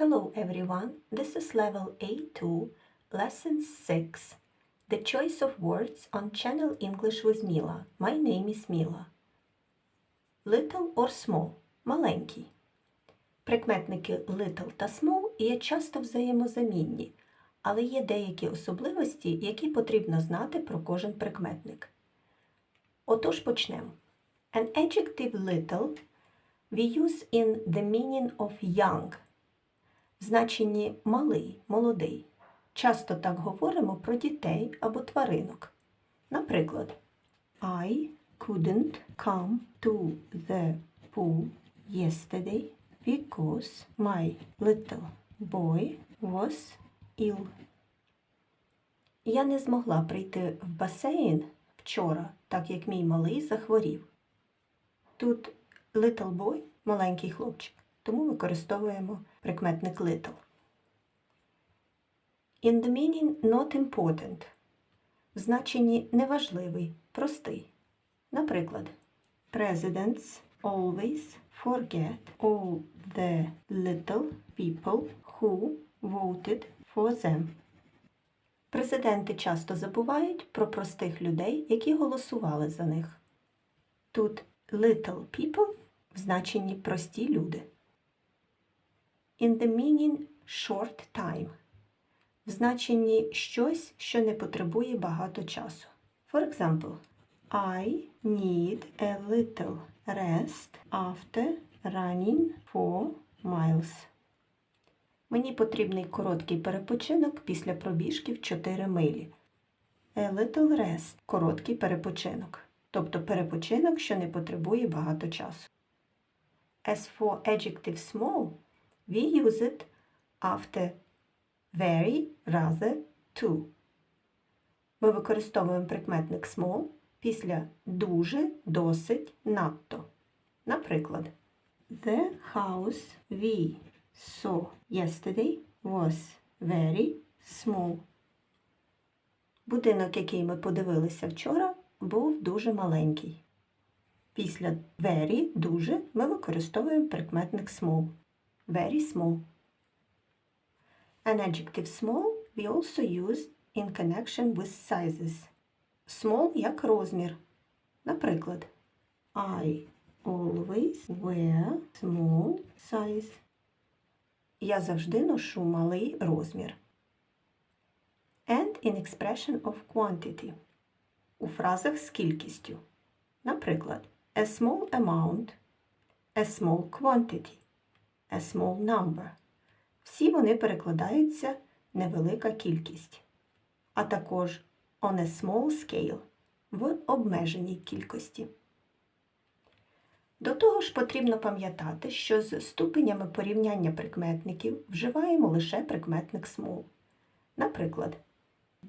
Hello everyone, this is level A2, lesson 6. The choice of words on channel English with Mila. My name is Mila. Little or small маленький. Прикметники little та small є часто взаємозамінні, але є деякі особливості, які потрібно знати про кожен прикметник. Отож почнемо. An adjective little we use in the meaning of young значенні малий, молодий. Часто так говоримо про дітей або тваринок. Наприклад, I couldn't come to the pool yesterday because my little boy was ill. Я не змогла прийти в басейн вчора, так як мій малий захворів. Тут little boy маленький хлопчик, тому використовуємо прикметник little. In the meaning not important. В значенні неважливий, простий. Наприклад, Presidents always forget all the little people who voted for them. Президенти часто забувають про простих людей, які голосували за них. Тут little people в значенні прості люди. In the meaning short time в значенні щось, що не потребує багато часу. For example, I need a little rest after running four miles. Мені потрібний короткий перепочинок після пробіжки в 4 милі. A little rest – короткий перепочинок, тобто перепочинок, що не потребує багато часу. As for adjective small, we use it after very, rather, to. Ми використовуємо прикметник small після дуже, досить, надто. Наприклад, The house we saw yesterday was very small. Будинок, який ми подивилися вчора, був дуже маленький. Після very, дуже ми використовуємо прикметник small. Very small. An adjective small we also use in connection with sizes. Small як розмір. Наприклад, I always wear small size. Я завжди ношу малий розмір. And in expression of quantity. У фразах з кількістю. Наприклад, a small amount, a small quantity, a small number. Всі вони перекладаються невелика кількість, а також on a small scale в обмеженій кількості. До того ж потрібно пам'ятати, що з ступенями порівняння прикметників вживаємо лише прикметник small. Наприклад,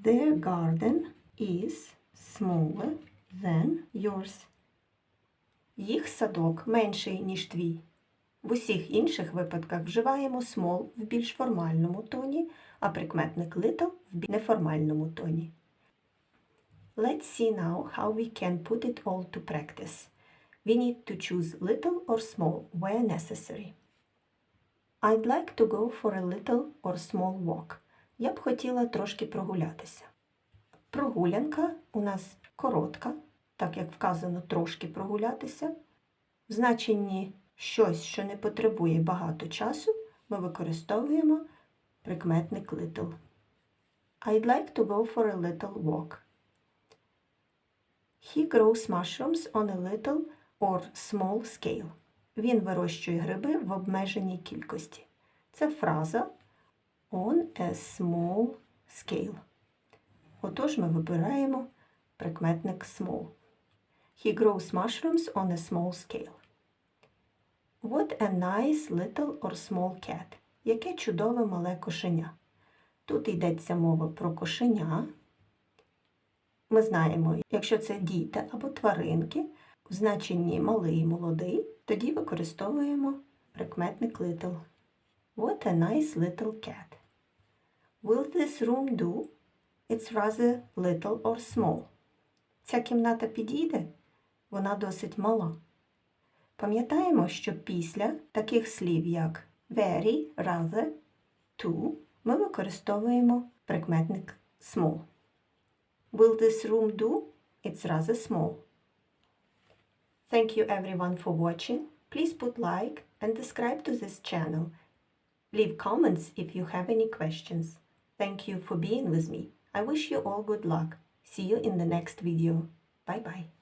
The garden is smaller than yours. Їх садок менший, ніж твій. В усіх інших випадках вживаємо small в більш формальному тоні, а прикметник little в неформальному тоні. Let's see now how we can put it all to practice. We need to choose little or small where necessary. I'd like to go for a little or small walk. Я б хотіла трошки прогулятися. Прогулянка у нас коротка, так як вказано трошки прогулятися. В значенні щось, що не потребує багато часу, ми використовуємо прикметник little. I'd like to go for a little walk. He grows mushrooms on a little or small scale. Він вирощує гриби в обмеженій кількості. Це фраза on a small scale. Отож ми вибираємо прикметник small. He grows mushrooms on a small scale. What a nice little or small cat. Яке чудове мале кошеня. Тут йдеться мова про кошеня. Ми знаємо, якщо це діти або тваринки, в значенні малий молодий, тоді використовуємо прикметник little. What a nice little cat. Will this room do? It's rather little or small. Ця кімната підійде? Вона досить мала. Пам'ятаємо, що після таких слів, як very, rather, to ми використовуємо прикметник small. Will this room do? It's rather small. Thank you everyone for watching. Please put like and subscribe to this channel. Leave comments if you have any questions. Thank you for being with me. I wish you all good luck. See you in the next video. Bye bye.